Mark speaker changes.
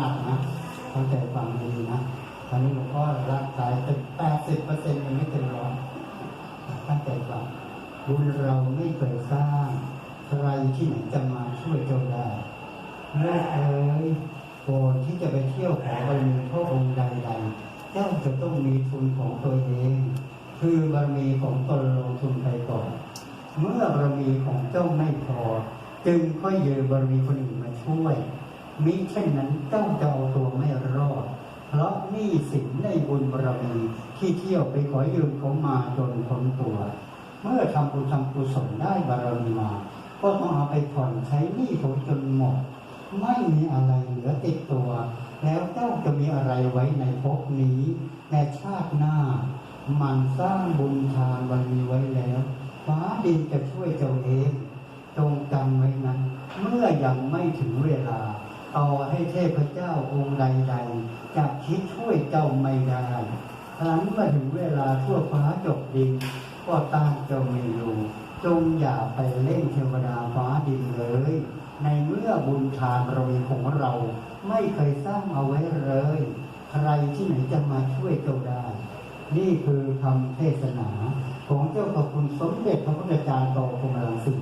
Speaker 1: นัดนะตั้งใจฟังดีนะตอนนี้หลวงพ่อร่างกายเป็นแปดสิบเปอร์เซ็นต์ยังไม่เต็มร้อยตั้งใจฟังบุญเราไม่เคยสร้างใครที่ไหนจะมาช่วยเจ้าได้เลิกเอ้ยโกรธที่จะไปเที่ยวขอบารมีพระองค์ใดๆเจ้าจะต้องมีทุนของตัวเอง คือบารมีของตนลงทุนไปก่อน เมื่อบารมีของเจ้าไม่พอ จึงค่อยยืมบารมีคนอื่นมาช่วย มิเช่นนั้นเจ้าจะเอาตัวไม่รอด เพราะหนี้สินในบุญบารมีที่เที่ยวไปขอยืมเขามาจนพ้นตัว เมื่อทำบุญทำกุศลได้บารมีมา ก็ต้องเอาไปผ่อนใช้หนี้เขาจนหมด ไม่มีอะไรเหลือติดตัว แล้วเจ้าจะมีอะไรไว้ในภพนี้ในชาติหน้า มันสร้างบุญทานบารมีไว้แล้ว ฟ้าดินจะช่วยเจ้าเองจงจำไว้นั้น เมื่อยังไม่ถึงเวลา ต่อให้เทพเจ้าองค์ใดๆจะคิดช่วยเจ้าไม่ได้ครั้นเมื่อถึงเวลาทั่วฟ้าจบดิน ก็ต้านเจ้าไม่อยู่ จงอย่าไปเล่นเทวดาฟ้าดินเลย ในเมื่อบุญทานบารมีของเราไม่เคยสร้างเอาไว้เลย ใครที่ไหนจะมาช่วยเจ้าได้ นี่คือคำเทศนา ของเจ้าพระคุณสมเด็จพระพุทธจารย์โตพรหมรังสี